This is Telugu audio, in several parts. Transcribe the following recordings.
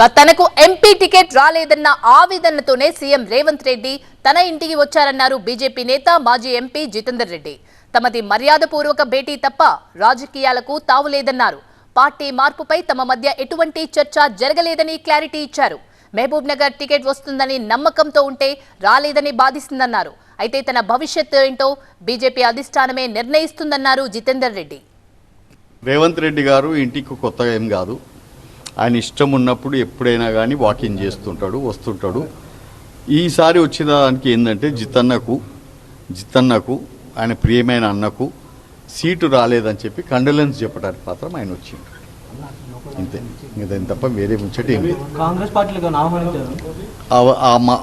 తనకు ఎంపీ టికెట్ రాలేదన్న ఆవేదనతోనే సీఎం రేవంత్ రెడ్డి తన ఇంటికి వచ్చారన్నారు బీజేపీ నేత మాజీ ఎంపీ జితేందర్ రెడ్డి. తమది మర్యాదపూర్వక భేటీ తప్ప రాజకీయాలకు తావులేదన్నారు పార్టీ మార్పుపై తమ మధ్య ఎటువంటి చర్చ జరగలేదని క్లారిటీ ఇచ్చారు. మహబూబ్ నగర్ టికెట్ వస్తుందని నమ్మకంతో ఉంటే రాలేదని బాధిస్తుందన్నారు. అయితే తన భవిష్యత్తు ఏంటో బీజేపీ అధిష్టానమే నిర్ణయిస్తుందన్నారు జితేందర్ రెడ్డి. రేవంత్ రెడ్డి గారు ఇంటికి కొత్తగా ఏం కాదు. ఆయన ఇష్టం ఉన్నప్పుడు ఎప్పుడైనా కానీ వాకింగ్ చేస్తుంటాడు వస్తుంటాడు. ఈసారి వచ్చిన దానికి ఏంటంటే జితన్నకు జితన్నకు ఆయన ప్రియమైన అన్నకు సీటు రాలేదని చెప్పి కండోలెన్స్ చెప్పడానికి మాత్రం ఆయన వచ్చిండు. ఇంతే. ఇంకా దాని తప్ప వేరే ముచ్చట ఏం లేదు. కాంగ్రెస్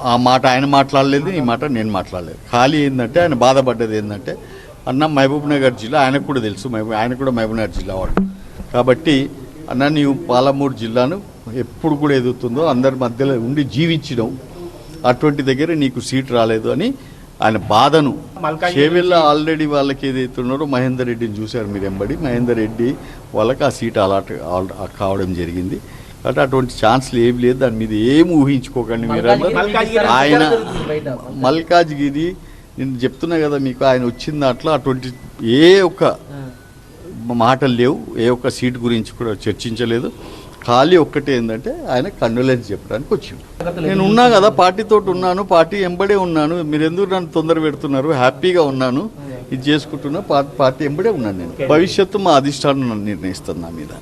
ఆ- మాట ఆయన మాట్లాడలేదు ఈ మాట నేను మాట్లాడలేదు. ఖాళీ ఏంటంటే ఆయన బాధపడ్డది ఏంటంటే అన్న మహబూబ్ నగర్ జిల్లా ఆయనకు కూడా తెలుసు మహబూబ్ ఆయన కూడా మహబూబ్ నగర్ జిల్లా వాడు. కాబట్టి అన్న నీవు పాలమూరు జిల్లాను ఎప్పుడు కూడా ఎదుగుతుందో అందరి మధ్యలో ఉండి జీవించడం. అటువంటి దగ్గర నీకు సీట్ రాలేదు అని ఆయన బాధను. చేవెళ్ళ ఆల్రెడీ వాళ్ళకి ఏదైతే ఉన్నారో మహేందర్ రెడ్డిని చూశారు మీరు ఎంబడి. మహేందర్ రెడ్డి వాళ్ళకి ఆ సీట్ అలాట్ కావడం జరిగింది. కాబట్టి అటువంటి ఛాన్స్లు ఏమి లేదు. దాని మీద ఏం ఊహించుకోకండి మీరు ఆయన. మల్కాజ్గిరి నేను చెప్తున్నా కదా మీకు ఆయన వచ్చిన దాంట్లో అటువంటి ఏ ఒక్క మాటలు లేవు. ఏ ఒక్క సీట్ గురించి కూడా చర్చించలేదు. ఖాళీ ఒక్కటే ఏంటంటే ఆయన కండోలెన్స్ చెప్పడానికి వచ్చింది నేను ఉన్నా కదా పార్టీతో ఉన్నాను పార్టీ ఎంబడే ఉన్నాను. మీరు ఎందుకు నన్ను తొందర పెడుతున్నారు? హ్యాపీగా ఉన్నాను. ఇది చేసుకుంటున్నా పార్టీ ఎంబడే ఉన్నాను నేను. భవిష్యత్తు మా అధిష్టానం నన్ను నిర్ణయిస్తుంది నా మీద.